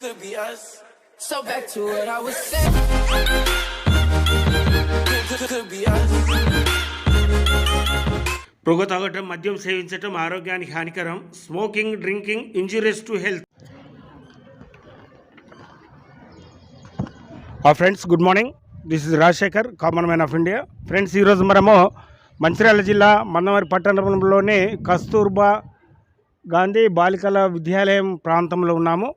could be us. So back to what I was saying. Could, could, could be us. పొగ తాగటం మద్యం సేవించటం ఆరోగ్యానికి హానికరం smoking drinking injurious to health ఆ friends good morning this is Rajasekhar common man of India friends ఈరోజు మనము మంచిర్యాల జిల్లా మందమరి పట్టణంలోని కస్తూర్బా గాంధీ బాలికల విద్యాలయం ప్రాంతంలో ఉన్నాము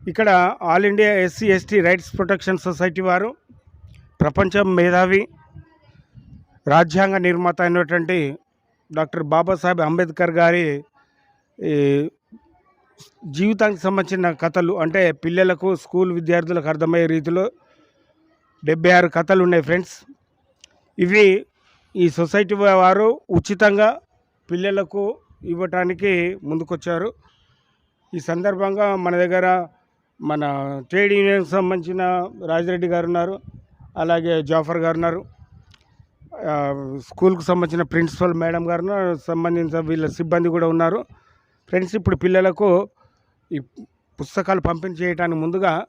ఇక్కడ all India SC ST rights protection society వారు ప్రపంచం మేధావి రాజ్యాంగ నిర్మాత అయినటువంటి డాక్టర్ బాబాసాహెబ్ అంబేద్కర్ గారి జీవితానికి సంబంధించిన కథలు అంటే పిల్లలకు స్కూల్ విద్యార్థులకు అర్థమయ్యే రీతిలో డెబ్బై ఆరు కథలు ఉన్నాయి ఫ్రెండ్స్. ఇవి ఈ సొసైటీ వారు ఉచితంగా పిల్లలకు ఇవ్వటానికి ముందుకొచ్చారు. ఈ సందర్భంగా మన దగ్గర మన ట్రేడ్ యూనియన్కి సంబంధించిన రాజిరెడ్డి గారు ఉన్నారు అలాగే జాఫర్ గారు ఉన్నారు. స్కూల్కి స్కూల్కు సంబంధించిన ప్రిన్సిపల్ మేడం గారు సంబంధించిన వీళ్ళ సిబ్బంది కూడా ఉన్నారు. ఫ్రెండ్స్ ఇప్పుడు పిల్లలకు ఈ పుస్తకాలు పంపిణీ చేయడానికి ముందుగా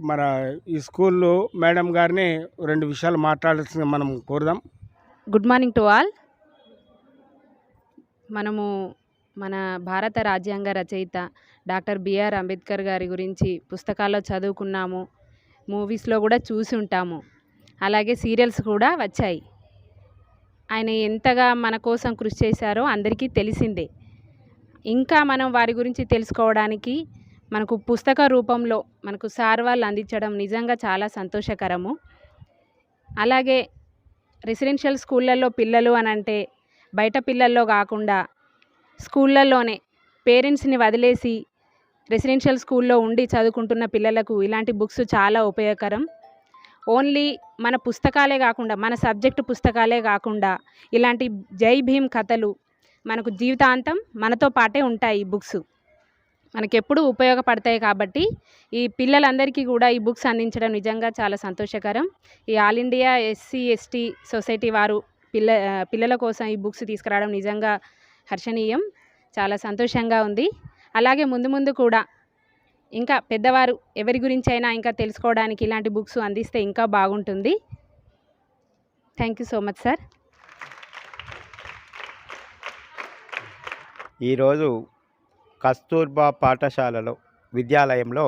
మన ఈ స్కూల్లో మేడం గారిని రెండు విషయాలు మాట్లాడాల్సింది మనం కోరుదాం. Good morning to all. మనము మన భారత రాజ్యాంగ రచయిత డాక్టర్ బిఆర్ అంబేద్కర్ గారి గురించి పుస్తకాల్లో చదువుకున్నాము మూవీస్లో కూడా చూసి ఉంటాము. అలాగే సీరియల్స్ కూడా వచ్చాయి. ఆయన ఎంతగా మన కోసం కృషి చేశారో అందరికీ తెలిసిందే. ఇంకా మనం వారి గురించి తెలుసుకోవడానికి మనకు పుస్తక రూపంలో మనకు సార్ వాళ్ళు అందించడం నిజంగా చాలా సంతోషకరము. అలాగే రెసిడెన్షియల్ స్కూళ్ళల్లో పిల్లలు అని అంటే బయట పిల్లల్లో కాకుండా స్కూళ్ళల్లోనే పేరెంట్స్ని వదిలేసి రెసిడెన్షియల్ స్కూల్లో ఉండి చదువుకుంటున్న పిల్లలకు ఇలాంటి బుక్స్ చాలా ఉపయోగకరం. ఓన్లీ మన పుస్తకాలే కాకుండా మన సబ్జెక్టు పుస్తకాలే కాకుండా ఇలాంటి జై భీమ్ కథలు మనకు జీవితాంతం మనతో పాటే ఉంటాయి ఈ బుక్స్. మనకి ఎప్పుడూ ఉపయోగపడతాయి కాబట్టి ఈ పిల్లలందరికీ కూడా ఈ బుక్స్ అందించడం నిజంగా చాలా సంతోషకరం. ఈ all India SC ST society వారు పిల్ల పిల్లల కోసం ఈ బుక్స్ తీసుకురావడం నిజంగా హర్షణీయం. చాలా సంతోషంగా ఉంది. అలాగే ముందు ముందు కూడా ఇంకా పెద్దవారు ఎవరి గురించి అయినా ఇంకా తెలుసుకోవడానికి ఇలాంటి బుక్స్ అందిస్తే ఇంకా బాగుంటుంది. Thank you so much sir ఈరోజు కస్తూర్బా పాఠశాలలో విద్యాలయంలో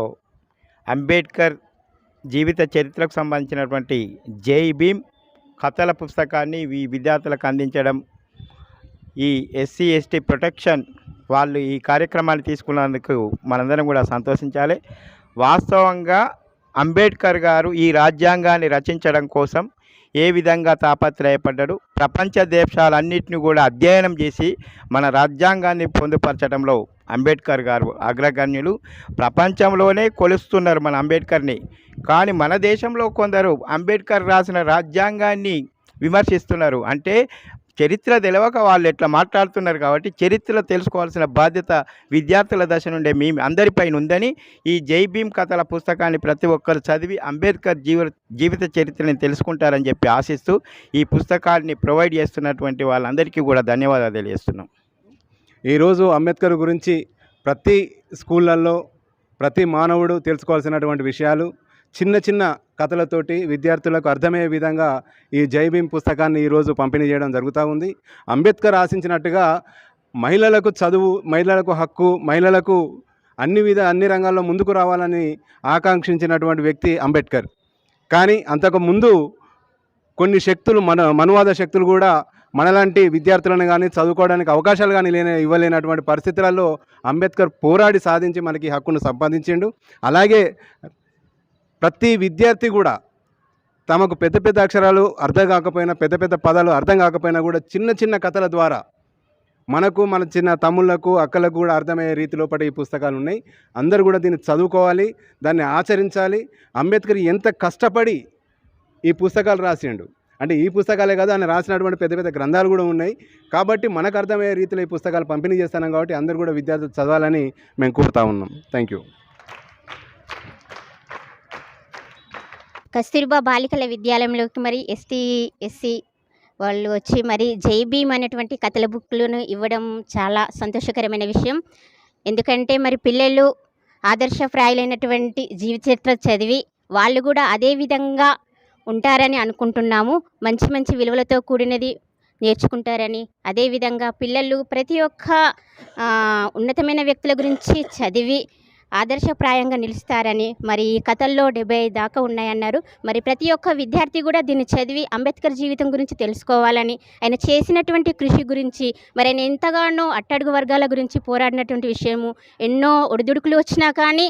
అంబేద్కర్ జీవిత చరిత్రకు సంబంధించినటువంటి జై భీమ్ కథల పుస్తకాన్ని ఈ విద్యార్థులకు అందించడం ఈ ఎస్సీ ఎస్టీ ప్రొటెక్షన్ వాళ్ళు ఈ కార్యక్రమాన్ని తీసుకున్నందుకు మనందరం కూడా సంతోషించాలి. వాస్తవంగా అంబేద్కర్ గారు ఈ రాజ్యాంగాన్ని రచించడం కోసం ఏ విధంగా తాపత్రయపడ్డాడు ప్రపంచ దేశాలన్నింటినీ కూడా అధ్యయనం చేసి మన రాజ్యాంగాన్ని పొందుపరచడంలో అంబేద్కర్ గారు అగ్రగణ్యులు. ప్రపంచంలోనే కొలుస్తున్నారు మన అంబేద్కర్ని కానీ మన దేశంలో కొందరు అంబేద్కర్ రాసిన రాజ్యాంగాన్ని విమర్శిస్తున్నారు. అంటే చరిత్ర తెలవక వాళ్ళు ఎట్లా మాట్లాడుతున్నారు కాబట్టి చరిత్ర తెలుసుకోవాల్సిన బాధ్యత విద్యార్థుల దశ నుండే మీ అందరిపైన ఉందని ఈ జై భీమ్ కథల పుస్తకాన్ని ప్రతి ఒక్కరు చదివి అంబేద్కర్ జీవ జీవిత చరిత్రని తెలుసుకుంటారని చెప్పి ఆశిస్తూ ఈ పుస్తకాన్ని ప్రొవైడ్ చేస్తున్నటువంటి వాళ్ళందరికీ కూడా ధన్యవాదాలు తెలియజేస్తున్నాం. ఈరోజు అంబేద్కర్ గురించి ప్రతి స్కూళ్ళల్లో ప్రతి మానవుడు తెలుసుకోవాల్సినటువంటి విషయాలు చిన్న చిన్న కథలతోటి విద్యార్థులకు అర్థమయ్యే విధంగా ఈ జైభీం పుస్తకాన్ని ఈరోజు పంపిణీ చేయడం జరుగుతూ ఉంది. అంబేద్కర్ ఆశించినట్టుగా మహిళలకు చదువు మహిళలకు హక్కు మహిళలకు అన్ని విధ అన్ని రంగాల్లో ముందుకు రావాలని ఆకాంక్షించినటువంటి వ్యక్తి అంబేద్కర్. కానీ అంతకు ముందు కొన్ని శక్తులు మన మనువాద శక్తులు కూడా మనలాంటి విద్యార్థులను కానీ చదువుకోవడానికి అవకాశాలు కానీ లేని ఇవ్వలేనటువంటి పరిస్థితులలో అంబేద్కర్ పోరాడి సాధించి మనకి హక్కును సంపాదించిండు. అలాగే ప్రతి విద్యార్థి కూడా తమకు పెద్ద పెద్ద అక్షరాలు అర్థం కాకపోయినా పెద్ద పెద్ద పదాలు అర్థం కాకపోయినా కూడా చిన్న చిన్న కథల ద్వారా మనకు మన చిన్న తమ్ముళ్ళకు అక్కలకు కూడా అర్థమయ్యే రీతిలో పడే ఈ పుస్తకాలు ఉన్నాయి. అందరూ కూడా దీన్ని చదువుకోవాలి దాన్ని ఆచరించాలి. అంబేద్కర్ ఎంత కష్టపడి ఈ పుస్తకాలు రాసిండు. అంటే ఈ పుస్తకాలే కాదు ఆయన రాసినటువంటి పెద్ద పెద్ద గ్రంథాలు కూడా ఉన్నాయి. కాబట్టి మనకు అర్థమయ్యే రీతిలో ఈ పుస్తకాలు పంపిణీ చేస్తున్నాం కాబట్టి అందరూ కూడా విద్యార్థులు చదవాలని మేము కోరుతా ఉన్నాం. థ్యాంక్ యూ కస్తూర్బా బాలికల విద్యాలయంలోకి మరి ఎస్టీ ఎస్సీ వాళ్ళు వచ్చి మరి జై భీమ్ అనేటువంటి కథల బుక్లను ఇవ్వడం చాలా సంతోషకరమైన విషయం. ఎందుకంటే మరి పిల్లలు ఆదర్శప్రాయులైనటువంటి జీవిత చరిత్ర చదివి వాళ్ళు కూడా అదే విధంగా ఉంటారని అనుకుంటున్నాము. మంచి మంచి విలువలతో కూడినది నేర్చుకుంటారని. అదేవిధంగా పిల్లలు ప్రతి ఒక్క ఉన్నతమైన వ్యక్తుల గురించి చదివి ఆదర్శప్రాయంగా నిలుస్తారని మరి ఈ కథల్లో డెబ్బై దాకా ఉన్నాయన్నారు. మరి ప్రతి ఒక్క విద్యార్థి కూడా దీన్ని చదివి అంబేద్కర్ జీవితం గురించి తెలుసుకోవాలని ఆయన చేసినటువంటి కృషి గురించి మరి ఆయన ఎంతగానో అట్టడుగు వర్గాల గురించి పోరాడినటువంటి విషయము ఎన్నో ఒడిదుడుకులు వచ్చినా కానీ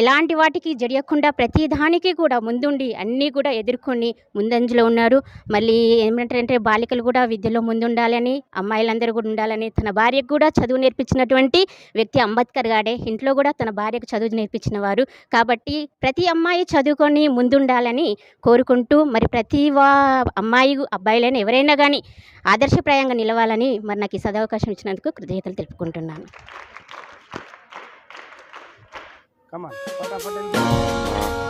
ఇలాంటి వాటికి జడియకుండా ప్రతి దానికి కూడా ముందుండి అన్నీ కూడా ఎదుర్కొని ముందంజలో ఉన్నారు. మళ్ళీ ఏమంటారంటే బాలికలు కూడా విద్యలో ముందుండాలని అమ్మాయిలందరూ కూడా ఉండాలని తన భార్యకు కూడా చదువు నేర్పించినటువంటి వ్యక్తి అంబేద్కర్ గాడే. ఇంట్లో కూడా తన భార్య భార్యకు చదువు నేర్పించిన వారు కాబట్టి ప్రతి అమ్మాయి చదువుకొని ముందుండాలని కోరుకుంటూ మరి ప్రతి వా అమ్మాయి అబ్బాయిలైనా ఎవరైనా కానీ ఆదర్శప్రాయంగా నిలవాలని మరి నాకు ఈ సదవకాశం ఇచ్చినందుకు కృతజ్ఞతలు తెలుపుకుంటున్నాను Come on.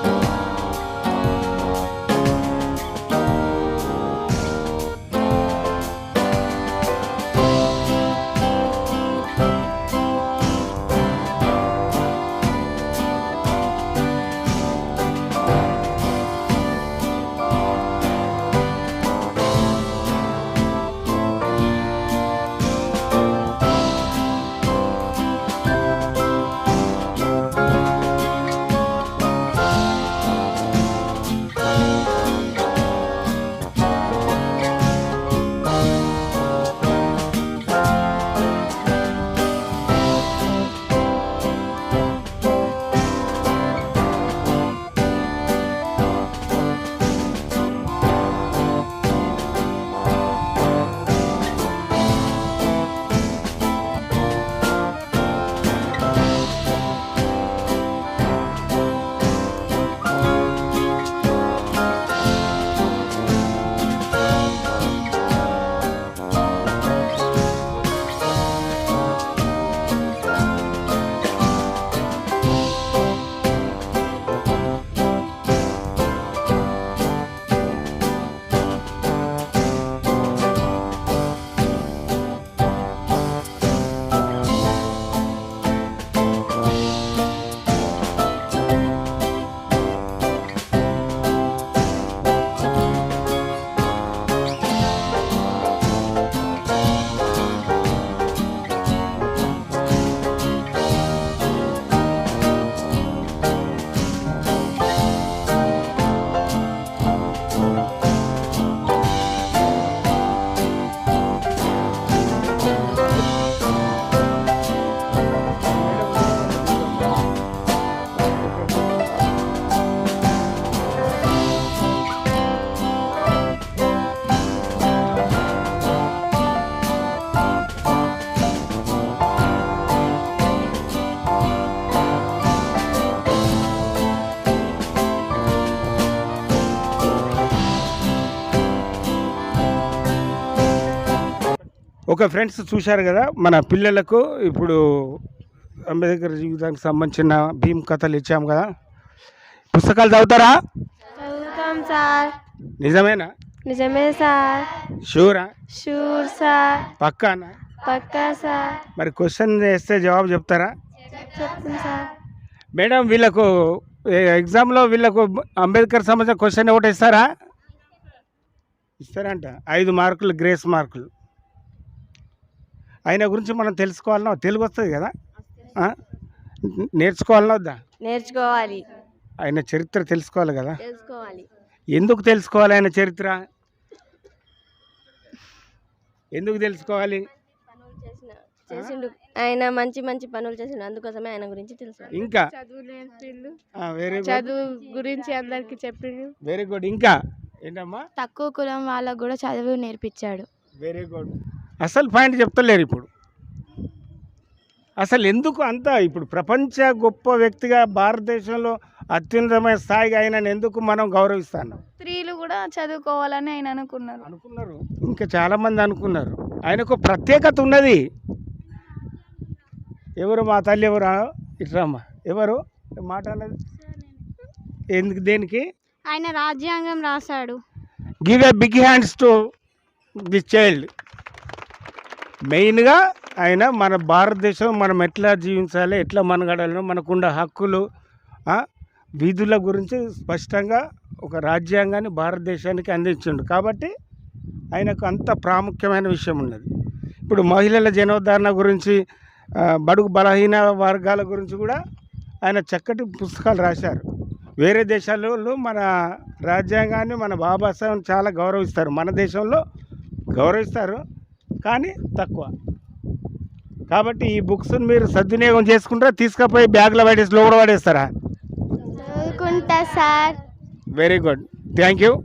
ఒక ఫ్రెండ్స్ చూశారు కదా మన పిల్లలకు ఇప్పుడు అంబేద్కర్ జీవితానికి సంబంధించిన భీమ్ కథలు ఇచ్చాము కదా. పుస్తకాలు చదువుతారా? చదువుతాం సార్. నిజమేనా? నిజమే సార్. షూరా షూర్ సార్. పక్కానా? పక్కా సార్. మరి క్వశ్చన్ వేస్తే జవాబు చెప్తారా? చెప్తాం సార్. మేడం వీళ్ళకు ఎగ్జామ్లో వీళ్ళకు అంబేద్కర్ సంబంధించిన క్వశ్చన్ ఒకటి ఇస్తారా? ఇస్తారంట. ఐదు మార్కులు గ్రేస్ మార్కులు. ఆయన గురించి మనం తెలుసుకోవాలన్నా తెలుగు వస్తుంది కదా? ఆ? నేర్చుకోవాలన్నా వద్దా నేర్చుకోవాలి. ఆయన చరిత్ర తెలుసుకోవాలి కదా? తెలుసుకోవాలి. ఎందుకు తెలుసుకోవాలి ఆయన చరిత్ర? ఎందుకు తెలుసుకోవాలి? పనులు చేసిన చేసిండు. ఆయన మంచి మంచి పనులు చేసిండు. అందుకోసమే ఆయన గురించి తెలుసు ఇంకా? వెరీ చదువు గురించి అందరికి చెప్పిండు. వెరీ గుడ్ ఇంకా? ఏంటమ్మా? తక్కువ కులం వాళ్ళకు కూడా చదువు నేర్పించాడు. వెరీ గుడ్ అసలు పాయింట్ చెప్తలేరు ఇప్పుడు. అసలు ఎందుకు అంత ఇప్పుడు ప్రపంచ గొప్ప వ్యక్తిగా భారతదేశంలో అత్యున్నతమైన స్థాయిగా ఆయన ఎందుకు మనం గౌరవిస్తాను స్త్రీలు కూడా చదువుకోవాలని ఆయన అనుకున్నారు. అనుకున్నారు. ఇంకా చాలామంది అనుకున్నారు. ఆయనకు ప్రత్యేకత ఉన్నది. ఎవరు మా తల్లి ఎవరు? ఇట్రామ్మా ఎవరు? మాట అన్నది. ఎందుకు దేనికి? ఆయన రాజ్యాంగం రాశాడు. Give a big hands to the child మెయిన్గా ఆయన మన భారతదేశం మనం ఎట్లా జీవించాలి ఎట్లా మనగడాలి మనకున్న హక్కులు విధుల గురించి స్పష్టంగా ఒక రాజ్యాంగాన్ని భారతదేశానికి అందించిండు. కాబట్టి ఆయనకు అంత ప్రాముఖ్యమైన విషయం ఉన్నది. ఇప్పుడు మహిళల జనోద్ధరణ గురించి బడుగు బలహీన వర్గాల గురించి కూడా ఆయన చక్కటి పుస్తకాలు రాశారు. వేరే దేశాలలో మన రాజ్యాంగాన్ని మన బాబాసాహెబ్ చాలా గౌరవిస్తారు. మన దేశంలో గౌరవిస్తారు. కానీ తక్కువ. కాబట్టి ఈ బుక్స్ మీరు సద్వినియోగం చేసుకుంటారా? తీసుకుపోయి బ్యాగ్లో పడేసి లోపల పడేస్తారా? Sir. Very good. Thank you.